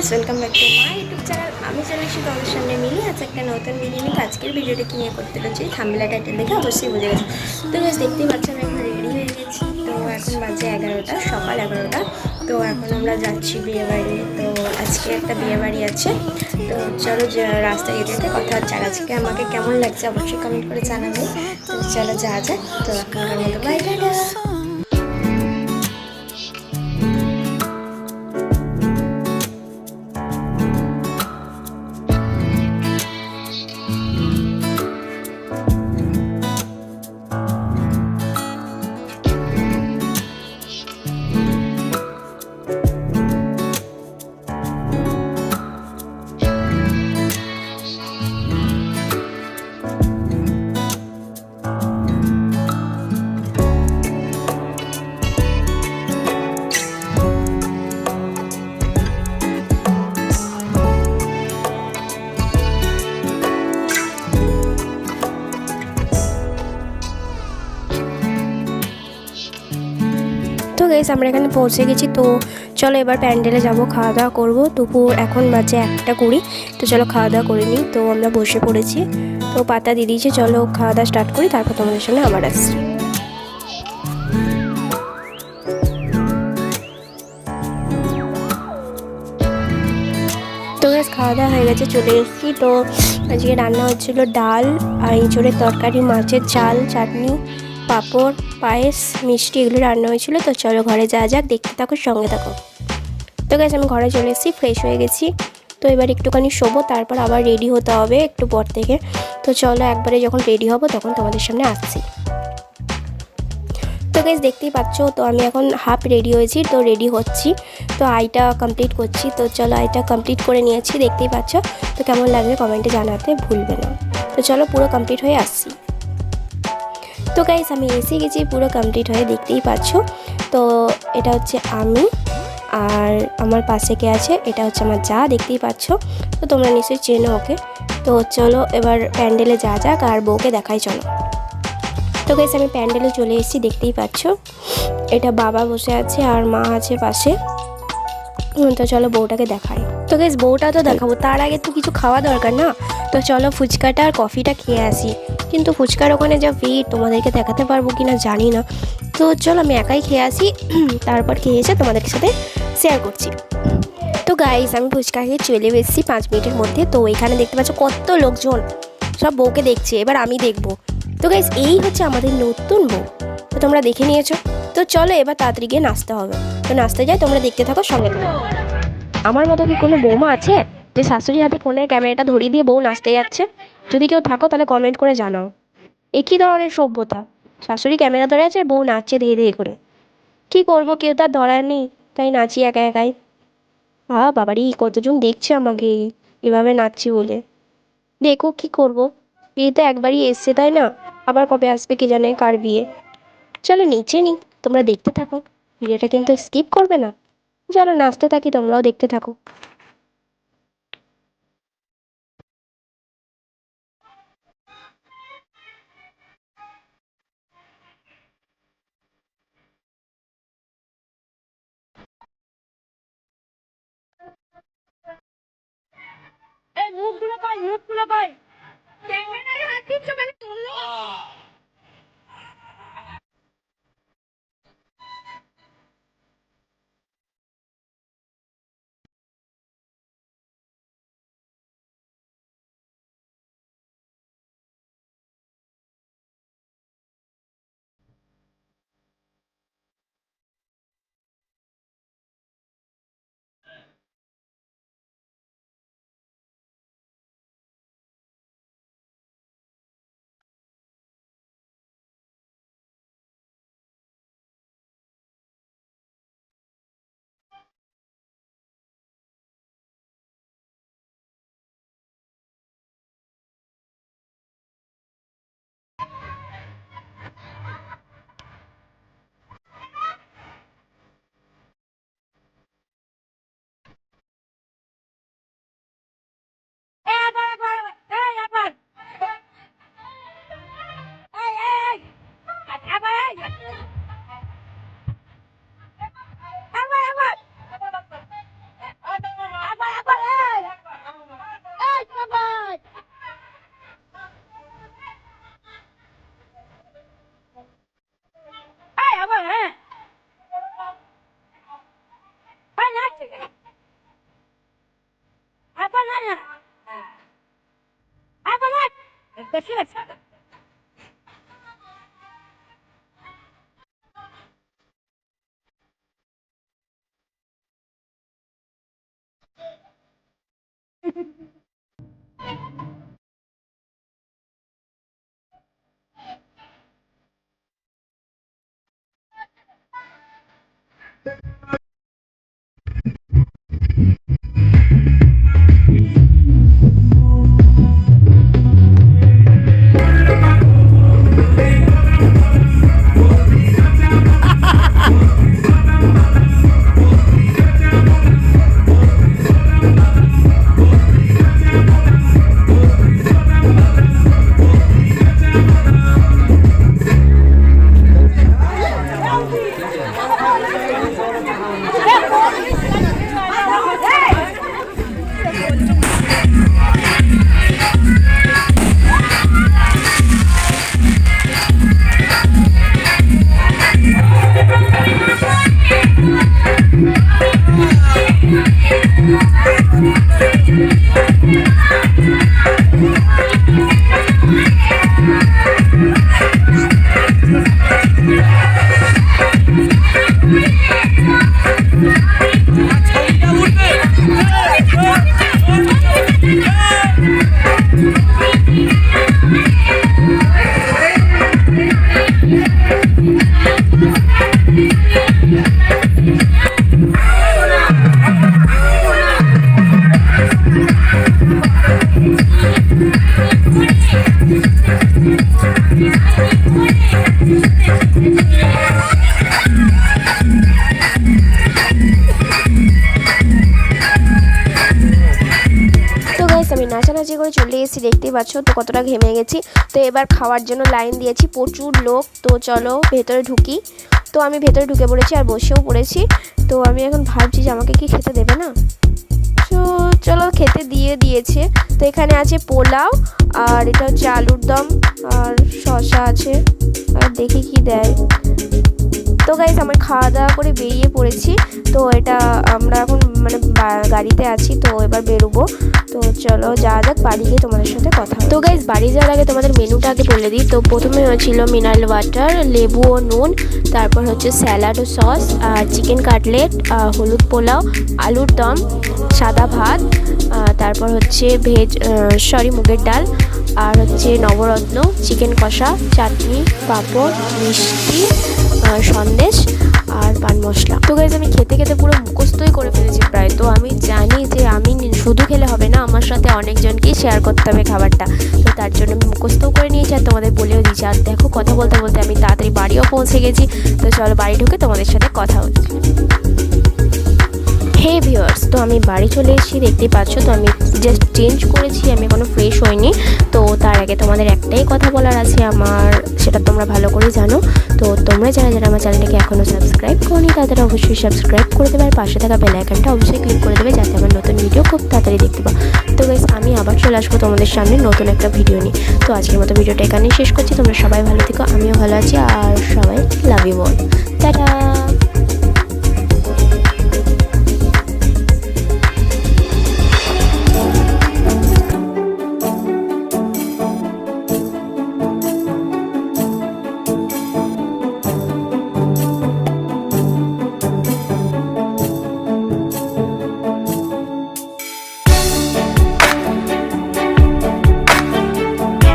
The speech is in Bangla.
Guys welcome back to my YouTube channel আমি চলে এসেছি তোমাদের সামনে মিলি। আজ একটা নতুন ভিডিও নিয়ে। আজকের ভিডিওটা কি নিয়ে করতে চলেছি থাম্বেলা টাইটেল দেখে অবশ্যই বুঝে গেছি। তো গাইস দেখতেই পাচ্ছ আমি এখন রেডি হয়ে গেছি। তো এখন বাজে এগারোটা, সকাল এগারোটা। তো এখন আমরা যাচ্ছি বিয়ে বাড়ি। তো আজকে একটা বিয়ে বাড়ি আছে। তো চলো যে, রাস্তায় যেতে যেতে কথা হচ্ছে। আর আজকে আমাকে কেমন লাগছে অবশ্যই কমেন্ট করে জানাবে। তো চলো যাওয়া যাক। তো এখনকার মতো বাই গেস আমরা এখানে পৌঁছে গেছি। তো চলো এবার প্যান্ডেলে যাব খাওয়া দাওয়া করব। দুপুর এখন বাজে একটা কুড়ি, তো চলো খাওয়া দাওয়া করে নিই। তো আমরা বসে পড়েছি। তো পাতা দিয়ে দিয়েছি, চলো খাওয়া দাওয়া স্টার্ট করি, তারপর তোমাদের সামনে আবার আসছি। খাওয়া দাওয়া হয়ে গেছে, চলে এসেছি। তো আজকে রান্না হচ্ছিল ডাল, আর ইঁচড়ের তরকারি, মাছের চাল, চাটনি। পাঁপড়, পায়েস, মিষ্টি এগুলো রান্না হয়েছিল। তো চলো ঘরে যা যাক, দেখতে থাকো, সঙ্গে থাকো। তো গ্যাস আমি ঘরে চলে এসেছি ফ্রেশ হয়ে গেছি। তো এবার একটুখানি শোবো, তারপর আবার রেডি হতে হবে একটু পর থেকে। তো চলো একবারে যখন রেডি হব, তখন তোমাদের সামনে আসছি। তো গাইজ দেখতেই পাচ্ছ, তো আমি এখন হাফ রেডি হয়েছি, তো রেডি হচ্ছি। তো আইটা কমপ্লিট করছি, তো চলো আইটা কমপ্লিট করে নিয়েছি, দেখতেই পাচ্ছ। তো কেমন লাগবে কমেন্টে জানাতে ভুলবে না। তো চলো পুরো কমপ্লিট হয়ে আসছি। তো গাইজ আমি এসে গেছি, পুরো কমপ্লিট হয়ে দেখতেই পাচ্ছ। তো এটা হচ্ছে আমি আর আমার পাশে কে আছে, এটা হচ্ছে আমার যা, দেখতেই পাচ্ছ। তো তোমরা নিশ্চয়ই চেনো ওকে। তো চলো এবার প্যান্ডেলে যা যাক আর বউকে দেখাই চলো। তো গাইস আমি প্যান্ডেলে চলে এসেছি, দেখতেই পাচ্ছ। এটা বাবা বসে আছে আর মা আছে পাশে। তো চলো বউটাকে দেখাই। তো গাইস বউটা তো দেখাবো, তার আগে তো কিছু খাওয়া দরকার না। তো চলো ফুচকাটা আর কফিটা খেয়ে আসি। কিন্তু ফুচকার ওখানে যা ভিড়, তোমাদেরকে দেখাতে পারব কি না জানি না। তো চলো আমি একাই খেয়ে আসি, তারপর খেয়ে এসে তোমাদের সাথে শেয়ার করছি। তো গাইস আমি ফুচকা খেয়ে চলে এসেছি পাঁচ মিনিটের মধ্যে। তো এখানে দেখতে পাচ্ছ কত লোকজন, সব বউকে দেখছে, এবার আমি দেখব। তো গাইস এই হচ্ছে আমাদের নতুন বউ, তো তোমরা দেখে নিয়েছো। তো চলো এবার তাড়াতাড়ি গিয়ে নাচতে হবে। তো নাচতে যাই, তোমরা দেখতে থাকো সঙ্গে আমার মতো কি কোনো বৌমা আছে? যে শাশুড়ির হাতে ফোনের ক্যামেরাটা ধরিয়ে দিয়ে বউ নাচতে যাচ্ছে, যদি কেউ থাকো তাহলে কমেন্ট করে জানাও। একই ধরনের সভ্যতা। শাশুড়ি ক্যামেরা ধরে আছে, বউ নাচছে ধীরে ধীরে করে। কী করব, কেউ তার ধরার নেই, তাই নাচি একা একাই। আ বাবারি, কতজন দেখছে আমাকে এভাবে নাচছি বলে। দেখো কি করব, বিয়ে তো একবারই এসছে, তাই না? আবার কবে আসবে কে জানে কার বিয়ে। চলো নিচে নি তোমরা দেখতে থাকো। ভিডিওটা কিন্তু স্কিপ করবে না। চলো নাচতে থাকি, তোমরাও দেখতে থাকো। মুখগুলো মুখ খুলে পাই ক্যামেরায় হাত দিচ্ছ কেন তুললো তো আমি নাচানাচি করে চলে এসেছি, দেখতেই পাচ্ছ তো কতটা ঘেমে গেছি। তো এবার খাওয়ার জন্য লাইন দিয়েছি, প্রচুর লোক। তো চলো ভেতরে ঢুকি। তো আমি ভেতরে ঢুকে পড়েছি আর বসেও পড়েছি। তো আমি এখন ভাবছি যে আমাকে কি খেতে দেবে না? তো চলো খেতে দিয়ে দিয়েছে। তো এখানে আছে পোলাও আর এটা হচ্ছে আলুর দম আর শসা আছে। আর দেখি কি দেয়। তো গাইজ আমার খাওয়া দাওয়া করে বেরিয়ে পড়েছি। তো এটা আমরা এখন মানে গাড়িতে আছি, তো এবার বেরোবো। তো চলো যাওয়া যাক, বাড়ি গিয়ে তোমাদের সাথে কথা তো গাইজ বাড়ি যাওয়ার আগে তোমাদের মেনুটা আগে বলে দিই। তো প্রথমে হয়েছিল মিনারেল ওয়াটার লেবু ও নুন, তারপর হচ্ছে স্যালাড ও সস আর চিকেন কাটলেট হলুদ পোলাও, আলুর দম, সাদা ভাত তারপর হচ্ছে ভেজ সরি মুগের ডাল, আর হচ্ছে নবরত্ন চিকেন কষা, চাটনি, পাঁপড়, মিষ্টি সন্দেশ আর পান মশলা। তো গাইজ আমি খেতে খেতে পুরো মুখস্থই করে ফেলেছি প্রায়। তো আমি জানি যে আমি শুধু খেলে হবে না, আমার সাথে অনেকজনকেই শেয়ার করতে হবে খাবারটা। তো তার জন্য আমি মুখস্থও করে নিয়েছি আর তোমাদের বলেও দিয়েছি। আর দেখো, কথা বলতে বলতে আমি তাড়াতাড়ি বাড়িও পৌঁছে গেছি। তো চলো বাড়ি ঢুকে তোমাদের সাথে কথা হচ্ছে হে ভিউয়ার্স তো আমি বাড়ি চলে এসেছি, দেখতেই পাচ্ছ, তো আমি জাস্ট চেঞ্জ করেছি, আমি এখনও ফ্রেশ হইনি। তো তার আগে তোমাদের একটাই কথা বলার আছে আমার, সেটা তোমরা ভালো করে জানো। তো তোমরা যারা যারা আমার চ্যানেলটাকে এখনও সাবস্ক্রাইব করনি, তাদের অবশ্যই সাবস্ক্রাইব করে দেবে আর পাশে থাকা বেল আইকনটা অবশ্যই ক্লিক করে দেবে, যাতে আমার নতুন ভিডিও খুব তাড়াতাড়ি দেখতে পাও। তো গাইস আমি আবার চলে আসব তোমাদের সামনে নতুন একটা ভিডিও নিয়ে। তো আজকের মতো ভিডিওটা এখানেই শেষ করছি, তোমরা সবাই ভালো থেকো, আমিও ভালো আছি, আর সবাই লাভ ইউ বল টাটা